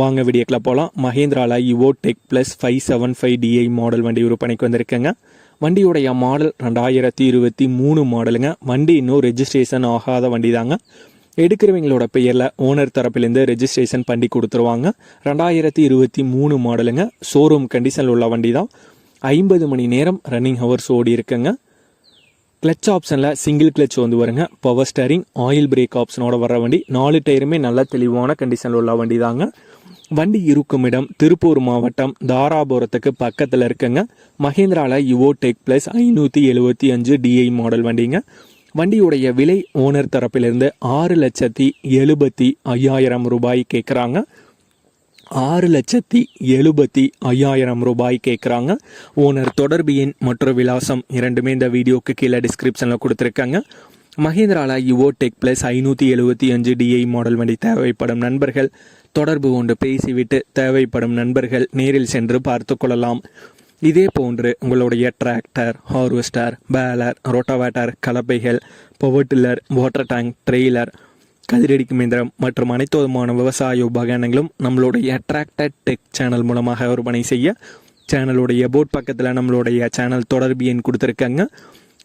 வாங்க வீடியோக்கில் போகலாம் மஹேந்திராவில் Yuvo tech plus five seven five DI model வண்டி விற்பனைக்கு வந்திருக்கேங்க. வண்டியுடைய மாடல் ரெண்டாயிரத்தி இருபத்தி மூணு மாடலுங்க வண்டி இன்னும் ரெஜிஸ்ட்ரேஷன் ஆகாத வண்டி தாங்க எடுக்கிறவங்களோட பெயரில் ஓனர் தரப்பிலேருந்து ரெஜிஸ்ட்ரேஷன் பண்ணி கொடுத்துருவாங்க. ரெண்டாயிரத்தி இருபத்தி மூணு மாடலுங்க ஷோரூம் கண்டிஷனில் உள்ள வண்டி தான் ஐம்பது மணி நேரம் ரன்னிங் ஹவர்ஸ் ஓடி இருக்குங்க. கிளச் ஆப்ஷனில் சிங்கிள் கிளச் வந்து வருங்க. பவர் ஸ்டேரிங் ஆயில் பிரேக் ஆப்ஷனோட வர வண்டி. நாலு டயருமே நல்ல தெளிவான கண்டிஷனில் உள்ள வண்டி தாங்க வண்டி இருக்கும் இடம் திருப்பூர் மாவட்டம் தாராபுரத்துக்கு பக்கத்தில் இருக்குங்க. மஹேந்திராவில் யுவோ டெக் ப்ளஸ் ஐநூற்றி எழுபத்தி அஞ்சு டிஐ மாடல் வண்டிங்க. வண்டியுடைய விலை ஓனர் தரப்பிலிருந்து ஆறு லட்சத்தி எழுபத்தி ஐயாயிரம் ரூபாய் கேட்குறாங்க ஆறு லட்சத்தி எழுபத்தி ஐயாயிரம் ரூபாய் கேட்குறாங்க ஓனர் தொடர்பு எண் மற்றும் விலாசம் இரண்டுமே இந்த வீடியோக்கு கீழே டிஸ்கிரிப்ஷனில் கொடுத்துருக்காங்க. மஹேந்திராலா யுவோ டெக் பிளஸ் ஐநூற்றி எழுபத்தி அஞ்சு டிஐ மாடல் வண்டி தேவைப்படும் நண்பர்கள். தொடர்பு கொண்டு பேசிவிட்டு தேவைப்படும் நண்பர்கள் நேரில் சென்று பார்த்து கொள்ளலாம். இதே போன்று உங்களுடைய tractor harvester baler rotavator கலப்பைகள் power tiller water tank trailer கதிரடிக்கும் இயந்திரம் மற்றும் அனைத்து விதமான விவசாய உபகரணங்களும் நம்மளுடைய டிராக்டர் டெக் சேனல் மூலமாக விற்பனை செய்ய சேனலுடைய போட் பக்கத்தில் நம்மளுடைய சேனல் தொடர்பு எண் கொடுத்துருக்காங்க.